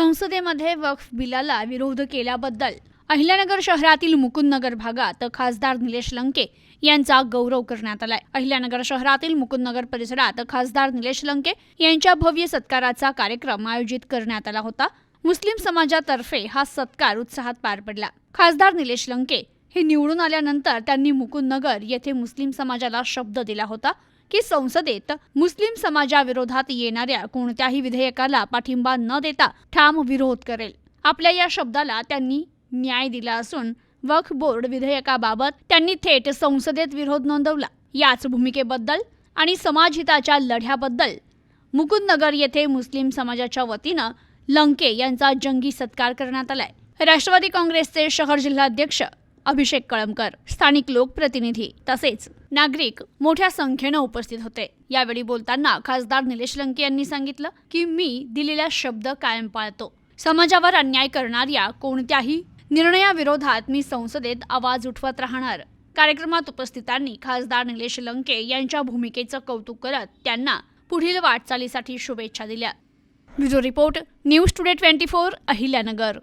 संसदेमध्ये वक्फ बिलाला विरोध केल्याबद्दल अहिल्यानगर शहरातील मुकुंदनगर भागात खासदार निलेश लंके यांचा गौरव करण्यात आलाय. अहिल्यानगर शहरातील मुकुंदनगर परिसरात खासदार निलेश लंके यांच्या भव्य सत्काराचा कार्यक्रम आयोजित करण्यात आला होता. मुस्लिम समाजातर्फे हा सत्कार उत्साहात पार पडला. खासदार निलेश लंके हे निवडून आल्यानंतर त्यांनी मुकुंदनगर येथे मुस्लिम समाजाला शब्द दिला होता. की संसदेत मुस्लिम समाजाविरोधात येणाऱ्या कोणत्याही विधेयकाला पाठिंबा न देता ठाम विरोध करेल. आपल्या या शब्दाला त्यांनी न्याय दिला असून वक्फ बोर्ड विधेयकाबाबत त्यांनी थेट संसदेत विरोध नोंदवला. याच भूमिकेबद्दल आणि समाजहिताच्या लढ्याबद्दल मुकुंदनगर येथे मुस्लिम समाजाच्या वतीनं लंके यांचा जंगी सत्कार करण्यात आलाय. राष्ट्रवादी काँग्रेसचे शहर जिल्हाध्यक्ष अभिषेक कळमकर स्थानिक लोकप्रतिनिधी तसेच नागरिक मोठ्या संख्येनं उपस्थित होते. यावेळी बोलताना खासदार निलेश लंके यांनी सांगितलं की मी दिलेला शब्द कायम पाळतो. समाजावर अन्याय करणाऱ्या कोणत्याही निर्णयाविरोधात मी संसदेत आवाज उठवत राहणार. कार्यक्रमात उपस्थितांनी खासदार निलेश लंके यांच्या भूमिकेचं कौतुक करत त्यांना पुढील वाटचालीसाठी शुभेच्छा दिल्या. Bureau report news today twenty four Ahilyanagar.